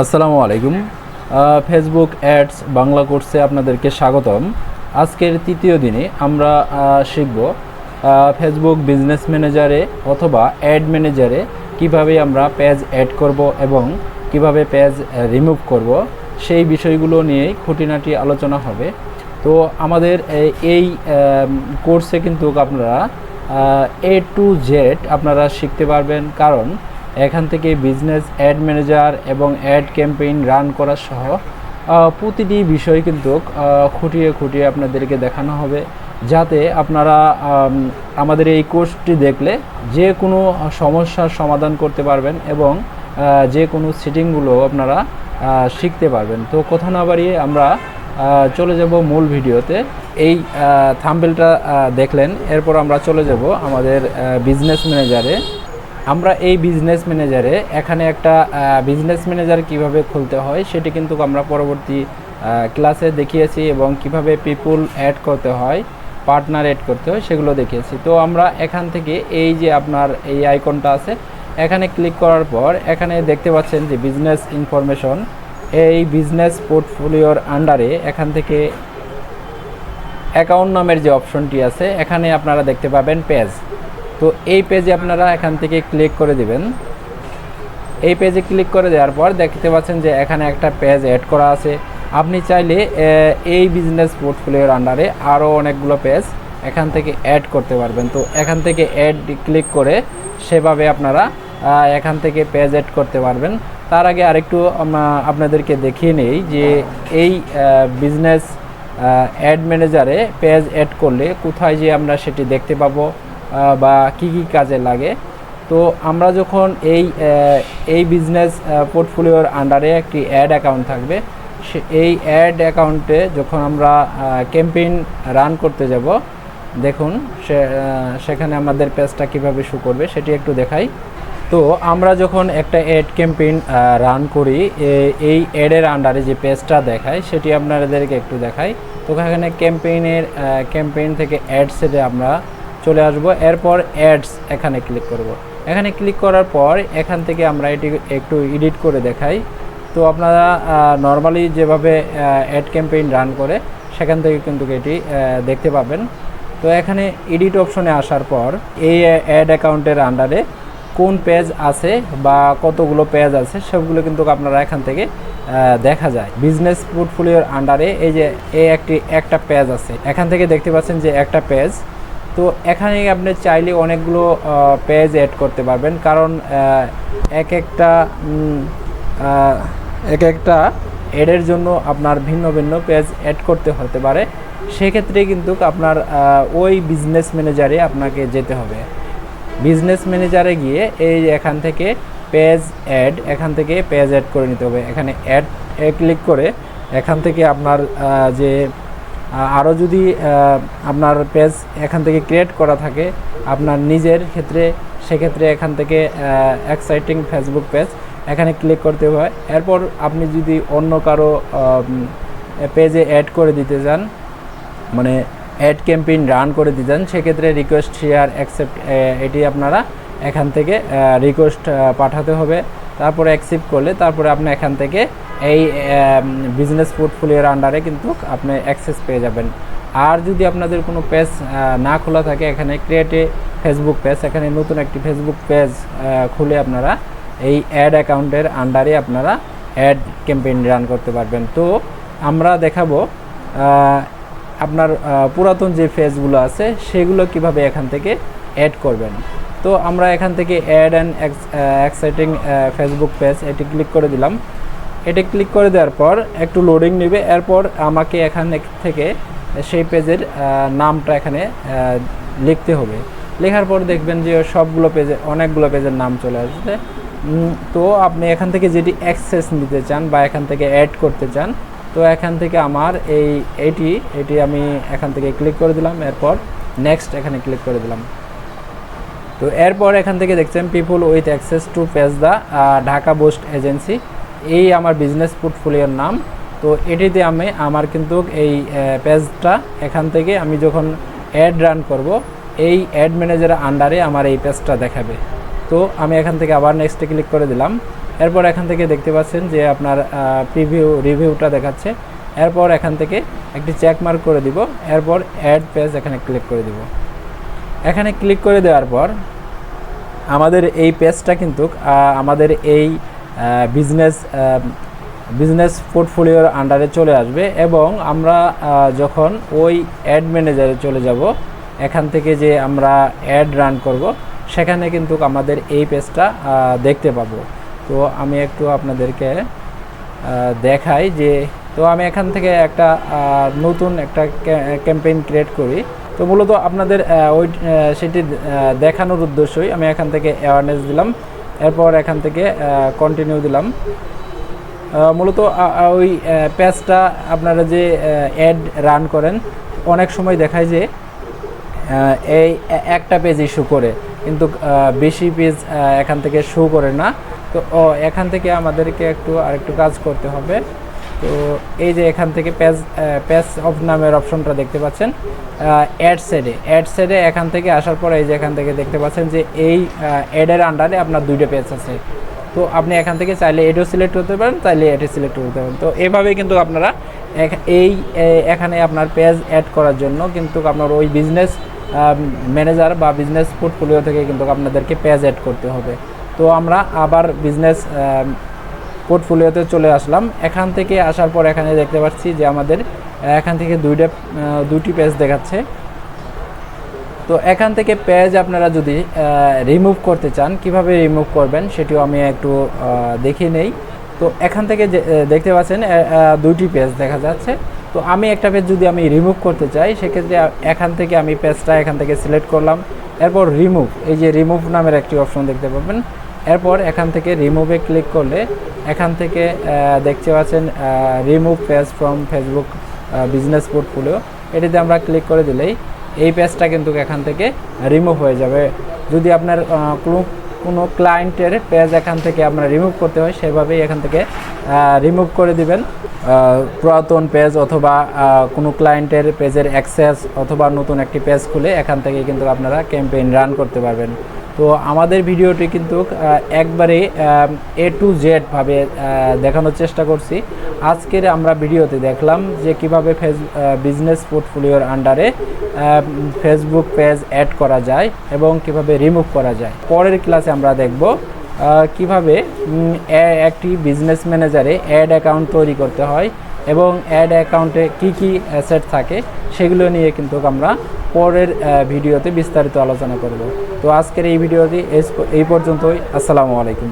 আসসালামু আলাইকুম। Facebook ads Bangla কোর্সে আপনাদেরকে স্বাগতম। আজকের তৃতীয় দিনে আমরা শিখব ফেসবুক বিজনেস ম্যানেজারে অথবা অ্যাড ম্যানেজারে কীভাবে আমরা পেজ অ্যাড করব এবং কীভাবে পেজ রিমুভ করব, সেই বিষয়গুলো নিয়েই খুঁটিনাটি আলোচনা হবে। তো আমাদের এই- কোর্সে কিন্তু আপনারা এ টু জেড আপনারা শিখতে পারবেন। কারণ এখান থেকে বিজনেস অ্যাড ম্যানেজার এবং অ্যাড ক্যাম্পেইন রান করা সহ প্রতিটি বিষয় কিন্তু খুঁটিয়ে খুঁটিয়ে আপনাদেরকে দেখানো হবে। যাতে আপনারা আমাদের এই কোর্সটি দেখলে যে কোনো সমস্যার সমাধান করতে পারবেন এবং যে কোনো সিটিংগুলো আপনারা শিখতে পারবেন। তো কথা না বাড়িয়ে আমরা চলে যাব মূল ভিডিওতে। এই থাম্বেলটা দেখলেন, এরপর আমরা চলে যাব আমাদের বিজনেস ম্যানেজারে আমরা এই বিজনেস ম্যানেজারে এখানে একটা বিজনেস ম্যানেজার কীভাবে খুলতে হয় সেটি কিন্তু আমরা পরবর্তী ক্লাসে দেখিয়েছি এবং কীভাবে পিপুল অ্যাড করতে হয় পার্টনার অ্যাড করতে হয় সেগুলো দেখিয়েছি। তো আমরা এখান থেকে এই যে আপনার এই আইকনটা আছে, এখানে ক্লিক করার পর এখানে দেখতে পাচ্ছেন যে বিজনেস ইনফরমেশন এই বিজনেস পোর্টফোলিওর আন্ডারে এখান থেকে অ্যাকাউন্ট নামের যে অপশনটি আছে, এখানে আপনারা দেখতে পাবেন পেজ তো এই পেজে আপনারা এখান থেকে ক্লিক করে দিবেন। এই পেজে ক্লিক করে দেওয়ার পর দেখতে পাচ্ছেন যে এখানে একটা পেজ অ্যাড করা আছে। আপনি চাইলে এই বিজনেস পোর্টফোলিওর আন্ডারে আরও অনেকগুলো পেজ এখান থেকে অ্যাড করতে পারবেন। তো এখান থেকে অ্যাড ক্লিক করে সেভাবে আপনারা এখান থেকে পেজ অ্যাড করতে পারবেন। তার আগে আরেকটু আপনাদেরকে দেখিয়ে নেই যে এই বিজনেস অ্যাড ম্যানেজারে পেজ অ্যাড করলে কোথায় যে আমরা সেটি দেখতে পাবো। বা কি কি কাজে লাগে। তো আমরা যখন এই এই বিজনেস পোর্টফোলিওর আন্ডারে একটি অ্যাড অ্যাকাউন্ট থাকবে, সে, এই অ্যাড অ্যাকাউন্টে যখন আমরা ক্যাম্পেইন রান করতে যাব, দেখুন, সে সেখানে আমাদের পেজটা কীভাবে শু করবে সেটি একটু দেখাই। তো আমরা যখন একটা অ্যাড ক্যাম্পেইন রান করি এই অ্যাডের আন্ডারে যে পেজটা দেখায় সেটি আপনাদেরকে একটু দেখাই। তো এখানে ক্যাম্পেইনের ক্যাম্পেইন থেকে অ্যাডসে আমরা চলে আসব। এরপর অ্যাডস এখানে ক্লিক করব। এখানে ক্লিক করার পর এখান থেকে আমরা এটি একটু এডিট করে দেখাই। তো আপনারা নর্মালি যেভাবে অ্যাড ক্যাম্পেইন রান করে, সেখান থেকে কিন্তু এটি দেখতে পাবেন। তো এখানে এডিট অপশনে আসার পর এই অ্যাড অ্যাকাউন্টের আন্ডারে কোন পেজ আছে বা কতগুলো পেজ আছে সবগুলো কিন্তু আপনারা এখান থেকে দেখা যায়। বিজনেস পোর্টফোলিওর আন্ডারে এই যে, এই একটি, একটা পেজ আছে। এখান থেকে দেখতে পাচ্ছেন যে একটা পেজ তো এখানে আপনি চাইলে অনেকগুলো পেজ অ্যাড করতে পারবেন। কারণ এক একটা এক একটা অ্যাডের জন্য আপনার ভিন্ন ভিন্ন পেজ অ্যাড করতে হতে পারে। সেক্ষেত্রে কিন্তু আপনার ওই বিজনেস ম্যানেজারে আপনাকে যেতে হবে। বিজনেস ম্যানেজারে গিয়ে এই এখান থেকে পেজ অ্যাড এখান থেকে পেজ অ্যাড করে নিতে হবে। এখানে অ্যাড ক্লিক করে এখান থেকে আপনার যে আরও যদি আপনার পেজ এখান থেকে ক্রিয়েট করা থাকে, আপনার নিজের ক্ষেত্রে, সেক্ষেত্রে এখান থেকে এক্সাইটিং ফেসবুক পেজ এখানে ক্লিক করতে হয়। এরপর আপনি যদি অন্য কারও পেজে অ্যাড করে দিতে চান মানে অ্যাড ক্যাম্পেইন রান করে দিতে দিতেন সেক্ষেত্রে রিকোয়েস্ট শেয়ার অ্যাকসেপ্ট এটি আপনারা এখান থেকে রিকোয়েস্ট পাঠাতে হবে। তারপরে অ্যাকসেপ্ট করলে তারপরে আপনি এখান থেকে এই বিজনেস পোর্টফোলিওর আন্ডারে কিন্তু আপনি অ্যাক্সেস পেয়ে যাবেন। আর যদি আপনাদের কোনো পেজ না খোলা থাকে, এখানে ক্রিয়েটে ফেসবুক পেজ এখানে নতুন একটি ফেসবুক পেজ খুলে আপনারা এই অ্যাড অ্যাকাউন্টের আন্ডারে আপনারা অ্যাড ক্যাম্পেইন রান করতে পারবেন। তো আমরা দেখাবো আপনার পুরাতন যে পেজগুলো আছে, সেগুলো কীভাবে এখান থেকে অ্যাড করবেন। তো আমরা এখান থেকে add and exciting Facebook page এটি ক্লিক করে দিলাম। এটি ক্লিক করে দেওয়ার পর একটু লোডিং নেবে, এরপর আমাকে এখান থেকে সেই পেজের নামটা এখানে লিখতে হবে। লেখার পর দেখবেন যে সবগুলো পেজে অনেকগুলো পেজের নাম চলে আসবে। তো আপনি এখান থেকে যেটি অ্যাক্সেস নিতে চান বা এখান থেকে অ্যাড করতে চান, তো এখান থেকে আমার এই, এটি এটি আমি এখান থেকে ক্লিক করে দিলাম। এরপর নেক্সট এখানে ক্লিক করে দিলাম। তো এরপর এখান থেকে দেখছেন people with access to page the Dhaka boost agency এই আমার বিজনেস পোর্টফোলিওর নাম। তো এটিতে আমি, আমার কিন্তু এই পেজটা এখান থেকে আমি যখন অ্যাড রান করব, এই অ্যাড ম্যানেজারের আন্ডারে আমার এই পেজটা দেখাবে। তো আমি এখান থেকে আবার নেক্সটে ক্লিক করে দিলাম। এরপর এখান থেকে দেখতে পাচ্ছেন যে আপনার প্রিভিউ রিভিউটা দেখাচ্ছে। এরপর এখান থেকে একটি চেক মার্ক করে দিব। এরপর অ্যাড পেজ এখানে ক্লিক করে দিব। এখানে ক্লিক করে দেওয়ার পর আমাদের এই পেজটা কিন্তু আমাদের এই বিজনেস বিজনেস পোর্টফোলিওর আন্ডারে চলে আসবে এবং আমরা যখন ওই অ্যাড ম্যানেজারে চলে যাব, এখান থেকে যে আমরা অ্যাড রান করব, সেখানে কিন্তু আমাদের এই পেজটা দেখতে পাবো। তো আমি একটু আপনাদেরকে দেখাই যে, তো আমি এখান থেকে একটা নতুন একটা ক্যাম্পেইন ক্রিয়েট করি। তো মূলত আপনাদের ওই সেটি দেখানোর উদ্দেশ্যই আমি এখান থেকে অ্যাওয়ারনেস দিলাম। এরপর এখান থেকে কন্টিনিউ দিলাম। মূলত ওই পেজটা আপনারা যে অ্যাড রান করেন, অনেক সময় দেখায় যে এই একটা পেজ ইস্যু করে। কিন্তু বেশি পেজ এখান থেকে শো করে না। তো এখান থেকে আমাদেরকে একটু আরেকটু কাজ করতে হবে। তো এই যে এখান থেকে পেজ পেজ অফ নামের অপশনটা দেখতে পাচ্ছেন অ্যাড সেডে অ্যাড সেডে এখান থেকে আসার পর এই যে এখান থেকে দেখতে পাচ্ছেন যে এই অ্যাডের আন্ডারে আপনার দুইটা পেজ আছে। তো আপনি এখান থেকে চাইলে এটাও সিলেক্ট করতে পারেন, চাইলে এটা সিলেক্ট করতে পারেন। তো এভাবেই কিন্তু আপনারা এই এখানে আপনার পেজ অ্যাড করার জন্য কিন্তু আপনার ওই বিজনেস ম্যানেজার বা বিজনেস পোর্টফোলিও থেকে কিন্তু আপনাদেরকে পেজ অ্যাড করতে হবে। তো আমরা আবার বিজনেস পোর্টফোলিওতে চলে আসলাম। এখান থেকে আসার পর এখানে দেখতে পাচ্ছি যে আমাদের এখান থেকে দুইটা দুটি পেজ দেখাচ্ছে। তো এখান থেকে পেজ আপনারা যদি রিমুভ করতে চান, কীভাবে রিমুভ করবেন সেটিও আমি একটু দেখিয়ে নেই। তো এখান থেকে দেখতে পাচ্ছেন দুইটি পেজ দেখা যাচ্ছে। তো আমি একটা পেজ যদি আমি রিমুভ করতে চাই, সেক্ষেত্রে এখান থেকে আমি পেজটা এখান থেকে সিলেক্ট করলাম। এরপর রিমুভ এই যে রিমুভ নামের একটি অপশন দেখতে পাবেন। এরপর এখান থেকে রিমুভে ক্লিক করলে এখান থেকে দেখতে পাচ্ছেন remove page from Facebook business portfolio এটিতে আমরা ক্লিক করে দিলেই এই পেজটা কিন্তু এখান থেকে রিমুভ হয়ে যাবে। যদি আপনার কোনো কোনো ক্লায়েন্টের পেজ এখান থেকে আপনার রিমুভ করতে হয়, সেভাবেই এখান থেকে রিমুভ করে দিবেন। পুরাতন পেজ অথবা কোনো ক্লায়েন্টের পেজের অ্যাক্সেস অথবা নতুন একটি পেজ খুলে এখান থেকে কিন্তু আপনারা ক্যাম্পেইন রান করতে পারবেন। তো আমাদের ভিডিওটি কিন্তু একবারে এ টু জেড ভাবে দেখানোর চেষ্টা করছি। আজকের আমরা ভিডিওতে দেখলাম যে কীভাবে ফেস বিজনেস পোর্টফোলিওর আন্ডারে ফেসবুক পেজ অ্যাড করা যায় এবং কীভাবে রিমুভ করা যায়। পরের ক্লাসে আমরা দেখব কীভাবে একটি বিজনেস ম্যানেজারে অ্যাড অ্যাকাউন্ট তৈরি করতে হয় এবং অ্যাড অ্যাকাউন্টে কি কি অ্যাসেট থাকে সেগুলো নিয়ে কিন্তু আমরা পরের ভিডিওতে বিস্তারিত আলোচনা করব। তো আজকের এই ভিডিওটি এই পর্যন্তই। আসসালামু আলাইকুম।